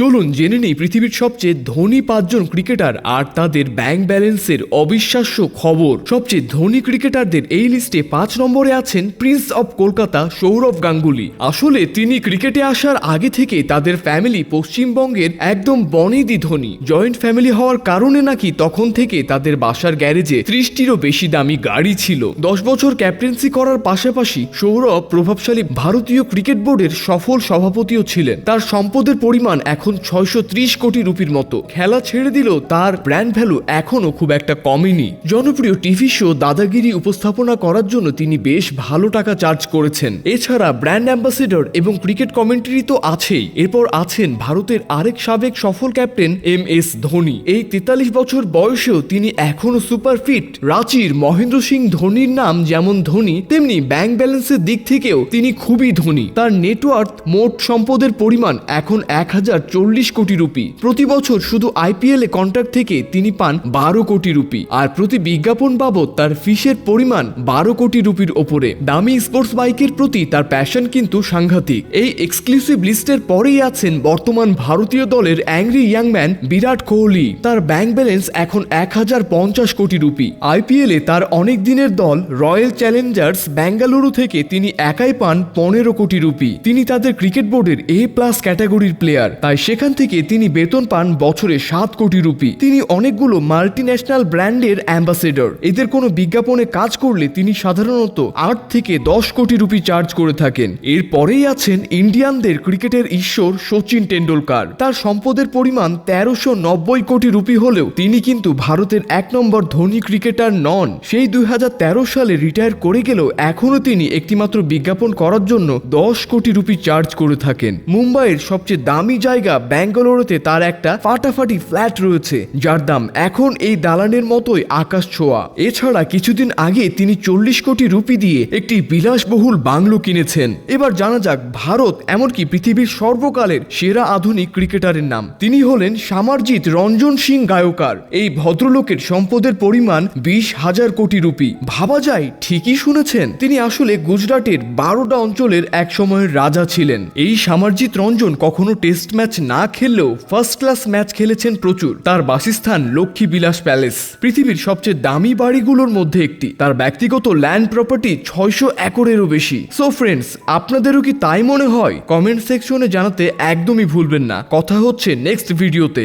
চলুন জেনে নেই পৃথিবীর সবচেয়ে ধনী পাঁচজন ক্রিকেটার আর তাদের ব্যাংক ব্যালেন্সের অবিশ্বাস্য খবর। সবচেয়ে ধনী ক্রিকেটারদের এই লিস্টে পাঁচ নম্বরে আছেন প্রিন্স অব কলকাতা সৌরভ গাঙ্গুলি। আসলে তিনি ক্রিকেটে আসার আগে থেকে তাদের ফ্যামিলি পশ্চিমবঙ্গের একদম বনেদি ধনী। জয়েন্ট ফ্যামিলি হওয়ার কারণে নাকি তখন থেকে তাদের বাসার গ্যারেজে ত্রিশটিরও বেশি দামি গাড়ি ছিল। দশ বছর ক্যাপ্টেন্সি করার পাশাপাশি সৌরভ প্রভাবশালী ভারতীয় ক্রিকেট বোর্ডের সফল সভাপতিও ছিলেন। তার সম্পদের পরিমাণ এখন ছয়শো ত্রিশ কোটি রুপির মতো। খেলা ছেড়ে দিলেও তার ব্র্যান্ড ভ্যালু এখনও খুব একটা কমেনি। জনপ্রিয় টিভি শো দাদাগিরি উপস্থাপনা করার জন্য তিনি বেশ ভালো টাকা চার্জ করেছেন। এছাড়া ব্র্যান্ড অ্যাম্বাসেডর এবং ক্রিকেট কমেন্ট্রি তো আছেই। এরপর আছেন ভারতের আরেক সাবেক সফল ক্যাপ্টেন এম এস ধোনি। এই তেতাল্লিশ বছর বয়সেও তিনি এখনও সুপার ফিট রাঁচির মহেন্দ্র সিং ধোনির নাম যেমন ধোনি, তেমনি ব্যাংক ব্যালেন্সের দিক থেকেও তিনি খুবই ধনী। তার নেটওয়ার্থ মোট সম্পদের পরিমাণ এখন এক হাজার চল্লিশ কোটি রুপি। প্রতি বছর শুধু আইপিএল এ কন্ট্রাক্ট থেকে তিনি পান বারো কোটি রুপি আর প্রতি বিজ্ঞাপন বাবদ তার ফিসের পরিমাণ বারো কোটি রুপির ওপরে। দামি স্পোর্টস বাইকের প্রতি তার প্যাশন কিন্তু সাংঘাতিক। এই এক্সক্লুসিভ লিস্টের পরেই আছেন বর্তমান ভারতীয় দলের অ্যাংরি ইয়াংম্যান বিরাট কোহলি। তার ব্যাংক ব্যালেন্স এখন এক হাজার পঞ্চাশ কোটি রুপি। আইপিএলে তার অনেক দিনের দল রয়্যাল চ্যালেঞ্জার্স বেঙ্গালুরু থেকে তিনি একাই পান পনেরো কোটি রুপি। তিনি তাদের ক্রিকেট বোর্ডের এ প্লাস ক্যাটাগরির প্লেয়ার তাই সেখান থেকে তিনি বেতন পান বছরে সাত কোটি রুপি। তিনি অনেকগুলো মাল্টি ন্যাশনাল ব্র্যান্ডের অ্যাম্বাসেডর এদের কোনো বিজ্ঞাপনে কাজ করলে তিনি সাধারণত আট থেকে দশ কোটি রুপি চার্জ করে থাকেন। এরপরেই আছেন ইন্ডিয়ানদের ক্রিকেটের ঈশ্বর সচিন টেন্ডুলকার তার সম্পদের পরিমাণ তেরোশো নব্বই কোটি রুপি হলেও তিনি কিন্তু ভারতের এক নম্বর ধনী ক্রিকেটার নন। সেই দুই হাজার তেরো সালে রিটায়ার করে গেলেও এখনও তিনি একটিমাত্র বিজ্ঞাপন করার জন্য দশ কোটি রুপি চার্জ করে থাকেন। মুম্বাইয়ের সবচেয়ে দামি জায়গা ব্যাঙ্গালোরতে তার একটা ফাটাফাটি ফ্ল্যাট রয়েছে, যার দাম এখন এই দালানের মতোই আকাশ ছোঁয়া। এছাড়া কিছুদিন আগে তিনি চল্লিশ কোটি রুপি দিয়ে একটি বিলাসবহুল বাংলো কিনেছেন। এবার জানা যাক, ভারত এমনকি পৃথিবীর সর্বকালের সেরা আধুনিক ক্রিকেটারের নাম। তিনি হলেন সামারজিৎ রঞ্জন সিং গায়কার। এই ভদ্রলোকের সম্পদের পরিমাণ বিশ হাজার কোটি রুপি। ভাবা যায়, ঠিকই শুনেছেন, তিনি আসলে গুজরাটের বারোটা অঞ্চলের এক সময়ের রাজা ছিলেন। এই সামারজিৎ রঞ্জন কখনো টেস্ট ম্যাচ না খেললেও ফার্স্ট ক্লাস ম্যাচ খেলেছেন প্রচুর। তার বাসস্থান লক্ষ্মী বিলাস প্যালেস পৃথিবীর সবচেয়ে দামি বাড়িগুলোর মধ্যে একটি। তার ব্যক্তিগত ল্যান্ড প্রপার্টি ছয়শো একরেরও বেশি। সো ফ্রেন্ডস আপনাদেরও কি তাই মনে হয়? কমেন্ট সেকশনে জানাতে একদমই ভুলবেন না। কথা হচ্ছে নেক্সট ভিডিওতে